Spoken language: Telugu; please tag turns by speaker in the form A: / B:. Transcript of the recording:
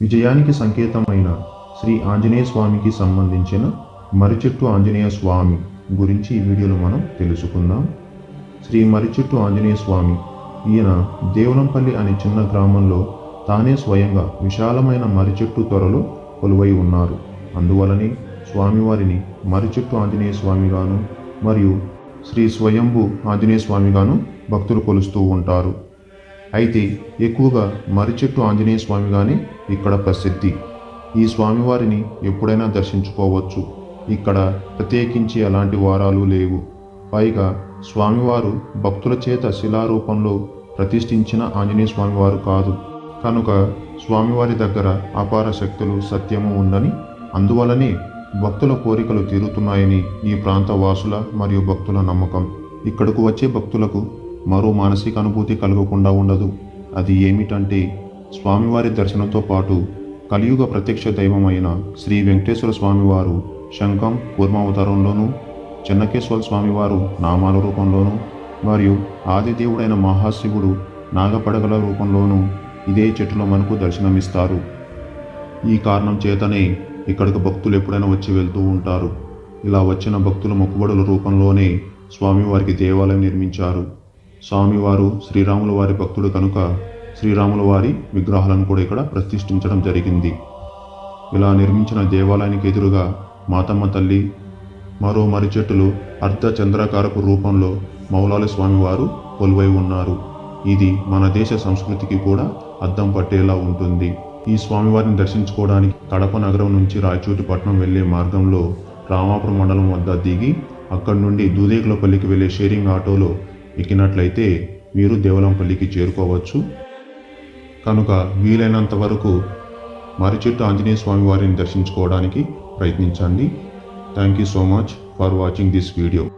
A: విజయానికి సంకేతమైన శ్రీ ఆంజనేయ స్వామికి సంబంధించిన మరిచెట్టు ఆంజనేయ స్వామి గురించి ఈ వీడియోలో మనం తెలుసుకుందాం. శ్రీ మరిచెట్టు ఆంజనేయ స్వామి ఈయన దేవులంపల్లి అనే చిన్న గ్రామంలో తానే స్వయంగా విశాలమైన మరిచెట్టు త్వరలో కొలువై ఉన్నారు. అందువలనే స్వామివారిని మరిచెట్టు ఆంజనేయ స్వామిగాను మరియు శ్రీ స్వయంభు ఆంజనేయ స్వామిగాను భక్తులు కొలుస్తూ ఉంటారు. అయితే ఎక్కువగా మరిచెట్టు ఆంజనేయ స్వామిగానే ఇక్కడ ప్రసిద్ధి. ఈ స్వామివారిని ఎప్పుడైనా దర్శించుకోవచ్చు. ఇక్కడ ప్రత్యేకించి ఎలాంటి వారాలు లేవు. పైగా స్వామివారు భక్తుల చేత శిలారూపంలో ప్రతిష్ఠించిన ఆంజనేయ స్వామివారు కాదు. కనుక స్వామివారి దగ్గర అపార శక్తులు సత్యము ఉందని అందువలనే భక్తుల కోరికలు తీరుతున్నాయని ఈ ప్రాంత వాసుల మరియు భక్తుల నమ్మకం. ఇక్కడకు వచ్చే భక్తులకు మరో మానసిక అనుభూతి కలగకుండా ఉండదు. అది ఏమిటంటే స్వామివారి దర్శనంతో పాటు కలియుగ ప్రత్యక్ష దైవమైన శ్రీ వెంకటేశ్వర స్వామివారు శంఖం కూర్మావతారంలోనూ చెన్నకేశ్వర స్వామివారు నామాల రూపంలోనూ మరియు ఆదిదేవుడైన మహాశివుడు నాగపడగల రూపంలోనూ ఇదే చెట్టులో మనకు దర్శనమిస్తారు. ఈ కారణం చేతనే ఇక్కడికి భక్తులు ఎప్పుడైనా వచ్చి వెళ్తూ ఉంటారు. ఇలా వచ్చిన భక్తుల మొక్కుబడుల రూపంలోనే స్వామివారికి దేవాలయం నిర్మించారు. స్వామివారు శ్రీరాముల వారి భక్తుడు కనుక శ్రీరాముల వారి విగ్రహాలను కూడా ఇక్కడ ప్రతిష్ఠించడం జరిగింది. ఇలా నిర్మించిన దేవాలయానికి ఎదురుగా మాతమ్మ తల్లి మరో మర్రి చెట్టులు అర్ధ చంద్రాకారపు రూపంలో మౌలాలి స్వామివారు కొలువై ఉన్నారు. ఇది మన దేశ సంస్కృతికి కూడా అద్దం పట్టేలా ఉంటుంది. ఈ స్వామివారిని దర్శించుకోవడానికి కడప నగరం నుంచి రాయచోటిపట్నం వెళ్ళే మార్గంలో రామాపురం మండలం వద్ద దిగి అక్కడి నుండి దూదేకులపల్లికి వెళ్ళే షేరింగ్ ఆటోలో ఎక్కినట్లయితే మీరు దేవలంపల్లికి చేరుకోవచ్చు. కనుక వీలైనంత వరకు మరిచెట్టు ఆంజనేయ స్వామి వారిని దర్శించుకోవడానికి ప్రయత్నించండి. Thank you so much for watching this video